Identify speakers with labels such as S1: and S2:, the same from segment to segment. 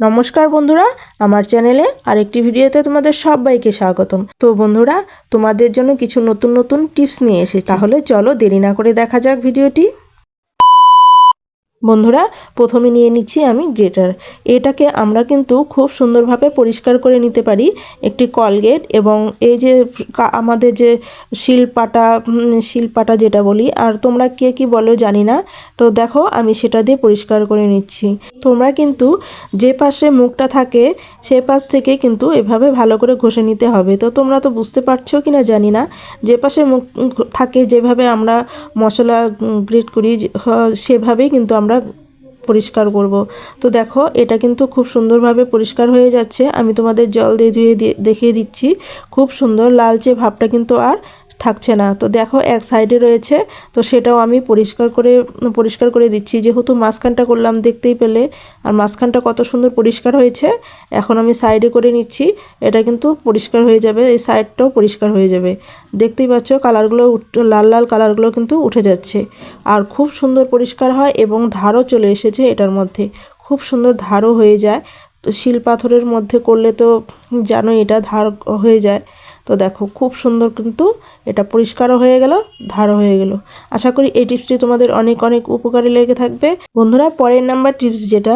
S1: নমস্কার বন্ধুরা, আমার চ্যানেলে আরেকটি ভিডিওতে তোমাদের সবাইকে স্বাগতম। তো বন্ধুরা, তোমাদের জন্য কিছু নতুন নতুন টিপস নিয়ে এসেছি। তাহলে চলো দেরি না করে দেখা যাক ভিডিওটি। বন্ধুরা, প্রথমে নিয়ে নিচ্ছি আমি গ্রেটার। এটাকে আমরা কিন্তু খুব সুন্দরভাবে পরিষ্কার করে নিতে পারি একটি কলগেট এবং এই যে আমাদের যে শিলপাটা শিলপাটা যেটা বলি, আর তোমরা কে কি বলো জানি না। তো দেখো, আমি সেটা দিয়ে পরিষ্কার করে নিচ্ছি। তোমরা কিন্তু যে পাশে মুখটা থাকে, সে পাশ থেকে কিন্তু এভাবে ভালো করে ঘষে নিতে হবে। তো তোমরা তো বুঝতে পারছ কি না জানি না, যে পাশে মুখ থাকে, যেভাবে আমরা মশলা গ্রেট করি সেভাবেই কিন্তু আমরা পরিষ্কার করব। তো দেখো, এটা কিন্তু খুব সুন্দরভাবে পরিষ্কার হয়ে যাচ্ছে। আমি তোমাদের জল দিয়ে ধুয়ে দিয়ে দেখিয়ে দিচ্ছি। খুব সুন্দর, লালচে ভাবটা কিন্তু আর থাকছে না। তো দেখো এক সাইডে রয়েছে, তো সেটাও আমি পরিষ্কার করে পরিষ্কার করে দিচ্ছি। যেহেতু মাঝখানটা করলাম, দেখতেই পেলে। আর মাঝখানটা কত সুন্দর পরিষ্কার হয়েছে, এখন আমি সাইডে করে নিচ্ছি। এটা কিন্তু পরিষ্কার হয়ে যাবে, এই সাইডটাও পরিষ্কার হয়ে যাবে। দেখতেই পাচ্ছ কালারগুলো লাল লাল কালারগুলো কিন্তু উঠে যাচ্ছে। আর খুব সুন্দর পরিষ্কার হয় এবং ধারও চলে এসেছে এটার মধ্যে। খুব সুন্দর ধারও হয়ে যায়। তো শিল পাথরের মধ্যে করলে তো জানো এটা ধার হয়ে যায়। তো দেখো, খুব সুন্দর কিন্তু এটা পরিষ্কারও হয়ে গেল, ধারও হয়ে গেল। আশা করি এই টিপসটি তোমাদের অনেক অনেক উপকারে লেগে থাকবে। বন্ধুরা, পরের নাম্বার টিপস যেটা,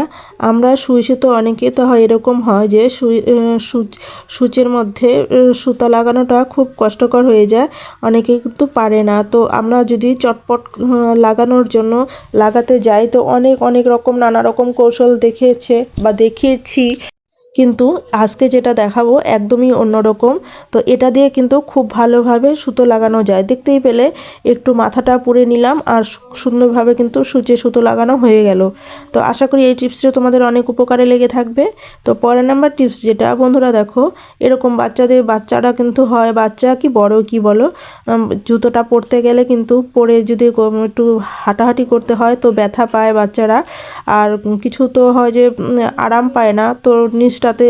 S1: আমরা সুইচে তো অনেকে তো হয় এরকম হয় যে সুই সুচ সুচের মধ্যে সুতা লাগানোটা খুব কষ্টকর হয়ে যায় অনেকে কিন্তু পারে না। তো আমরা যদি চটপট লাগানোর জন্য লাগাতে যাই, তো অনেক অনেক রকম নানা রকম কৌশল দেখিয়েছে বা দেখিয়েছি। কিন্তু আজকে যেটা দেখাবো একদমই অন্যরকম। তো এটা দিয়ে কিন্তু খুব ভালোভাবে সুতো লাগানো যায়। দেখতেই পেলে একটু মাথাটা পুড়ে নিলাম আর সুন্দরভাবে কিন্তু সূচে সুতো লাগানো হয়ে গেল। তো আশা করি এই টিপসটা তোমাদের অনেক উপকারে লেগে থাকবে। তো পরের নাম্বার টিপস যেটা, বন্ধুরা দেখো, এরকম বাচ্চাদের বাচ্চারা কিন্তু হয়, বাচ্চা কি বড় কি বলো জুতোটা পরতে গেলে কিন্তু পরে যদি একটু হাঁটাহাঁটি করতে হয় তো ব্যথা পায় বাচ্চারা। আর কিছু তো হয় যে আরাম পায় না। তো নিচটাতে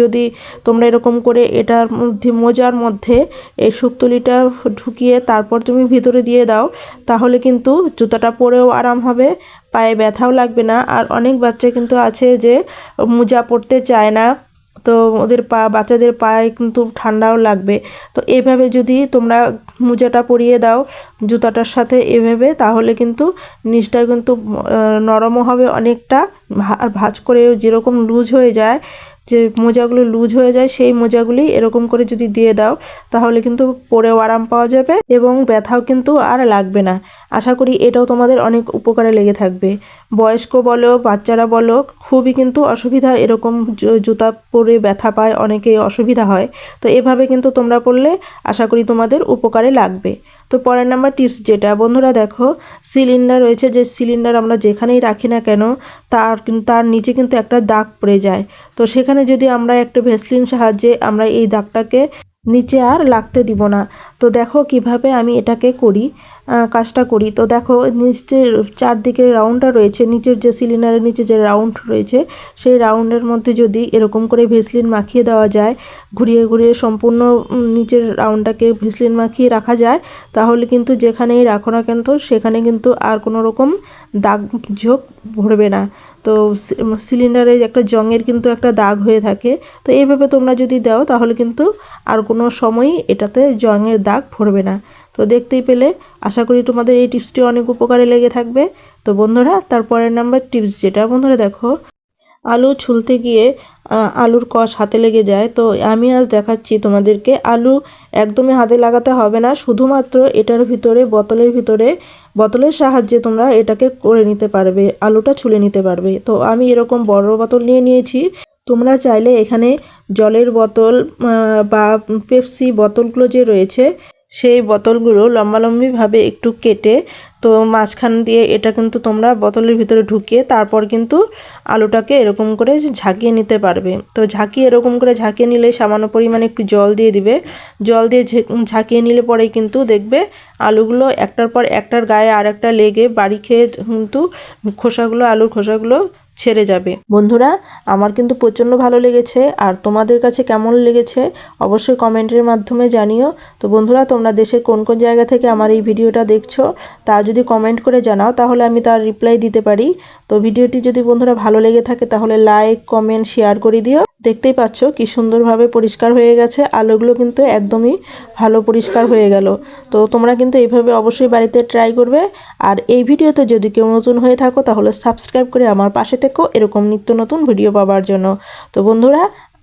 S1: যদি তোমরা এরকম করে এটার মধ্যে, মোজার মধ্যে এই শুকতুলিটা ঢুকিয়ে তারপর তুমি ভিতরে দিয়ে দাও, তাহলে কিন্তু জুতাটা পরেও আরাম হবে, পায়ে ব্যথাও লাগবে না। আর অনেক বাচ্চা কিন্তু আছে যে মোজা পরতে চায় না, তো ওদের পা, বাচ্চাদের পায়ে কিন্তু ঠান্ডাও লাগবে। তো এভাবে যদি তোমরা মোজাটা পরিয়ে দাও জুতাটার সাথে এভাবে, তাহলে কিন্তু নিচটা কিন্তু নরমও হবে অনেকটা। ভাঁজ করে যেরকম লুজ হয়ে যায়, যে মোজাগুলো লুজ হয়ে যায়, সেই মোজাগুলি এরকম করে যদি দিয়ে দাও, তাহলে কিন্তু পরেও আরাম পাওয়া যাবে এবং ব্যথাও কিন্তু আর লাগবে না। আশা করি এটাও তোমাদের অনেক উপকারে লেগে থাকবে। বয়স্ক বলো, বাচ্চারা বলো, খুবই কিন্তু অসুবিধা এরকম জুতা পরে ব্যথা পায়, অনেকেই অসুবিধা হয়। তো এভাবে কিন্তু তোমরা পড়লে আশা করি তোমাদের উপকারে লাগবে। তো পরের নাম্বার টিপস যেটা, বন্ধুরা দেখো, সিলিন্ডার রয়েছে, যে সিলিন্ডার আমরা যেখানেই রাখি না কেন, তার কিন- তার নিচে কিন্তু একটা দাগ পড়ে যায়। তো সেখানে যদি আমরা একটা ভেসলিন সাহায্যে আমরা এই দাগটাকে নিচে আর লাগতে দিব না। তো দেখো কীভাবে আমি এটাকে করি। কাজটা করি। তো দেখো নিচের চারদিকে রাউন্ডটা রয়েছে। নিচের যে সিলিন্ডারের নিচে যে রাউন্ড রয়েছে, সেই রাউন্ডের মধ্যে যদি এরকম করে ভেসলিন মাখিয়ে দেওয়া যায়, ঘুরিয়ে ঘুরিয়ে সম্পূর্ণ নিচের রাউন্ডটাকে ভেসলিন মাখিয়ে রাখা যায়, তাহলে কিন্তু যেখানেই রাখো না কেন সেখানে কিন্তু আর কোনো রকম দাগ ঝোঁক ভরবে না। তো সিলিন্ডারে একটা জংয়ের কিন্তু একটা দাগ হয়ে থাকে। তো এইভাবে তোমরা যদি দাও, তাহলে কিন্তু আর কোনো সময়ই এটাতে জংয়ের দাগ ভরবে না। তো দেখতেই পেলে। আশা করি তোমাদের এই টিপসটি অনেক উপকারে লেগে থাকবে। তো বন্ধুরা, তারপরের নাম্বার টিপস যেটা, বন্ধুরা দেখো। আলু ছুলতে গিয়ে আলুর কষ হাতে লেগে যায়। তো আমি আজ দেখাচ্ছি তোমাদেরকে আলু একদমই হাতে লাগাতে হবে না। শুধুমাত্র এটার ভিতরে, বোতলের ভিতরে, বোতলের সাহায্যে তোমরা এটাকে করে নিতে পারবে, আলুটা ছুলে নিতে পারবে। তো আমি এরকম বড় বোতল নিয়ে নিয়েছি। তোমরা চাইলে এখানে জলের বোতল বা পেপসি বোতলগুলো যে রয়েছে সেই বোতলগুলো লম্বালম্বিভাবে একটু কেটে তো মাঝখান দিয়ে এটা কিন্তু তোমরা বোতলের ভিতরে ঢুকিয়ে তারপর কিন্তু আলুটাকে এরকম করে ঝাঁকিয়ে নিতে পারবে। তো ঝাঁকিয়ে এরকম করে ঝাঁকিয়ে নিলে সামান্য পরিমাণে একটু জল দিয়ে দিবে। জল দিয়ে ঝাঁকিয়ে নিলে পরেই কিন্তু দেখবে আলুগুলো একটার পর একটার গায়ে আর একটা লেগে বাড়ি খেয়ে কিন্তু খোসাগুলো, আলুর খোসাগুলো ছেড়ে যাবে। বন্ধুরা, আমার কিন্তু প্রচণ্ড ভালো লেগেছে আর তোমাদের কাছে কেমন লেগেছে অবশ্যই কমেন্টের মাধ্যমে জানিও। তো বন্ধুরা, তোমরা দেশের কোন কোন জায়গা থেকে আমার এই ভিডিওটা দেখছ তা যদি কমেন্ট করে জানাও, তাহলে আমি তার রিপ্লাই দিতে পারি। তো ভিডিওটি যদি বন্ধুরা ভালো লেগে থাকে, তাহলে লাইক, কমেন্ট, শেয়ার করে দিও। দেখতেই পাচ্ছ কি সুন্দরভাবে পরিষ্কার হয়ে গেছে। আলোগুলো কিন্তু একদমই ভালো পরিষ্কার হয়ে গেল। তো তোমরা কিন্তু এইভাবে অবশ্যই বাড়িতে ট্রাই করবে। আর এই ভিডিওতে যদি কেউ নতুন হয়ে থাকো, তাহলে সাবস্ক্রাইব করে আমার পাশে থেকো। এরকম নিত্য নতুন ভিডিও পাওয়ার জন্য। তো বন্ধুরা,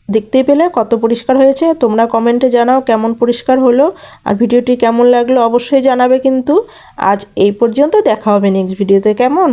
S1: দেখতেই পেলে কত পরিষ্কার হয়েছে। তোমরা কমেন্টে জানাও কেমন পরিষ্কার হলো। আর ভিডিওটি কেমন লাগল অবশ্যই জানাবে কিন্তু। আজ এই পর্যন্ত দেখা হবে নেক্সট ভিডিওতে কেমন?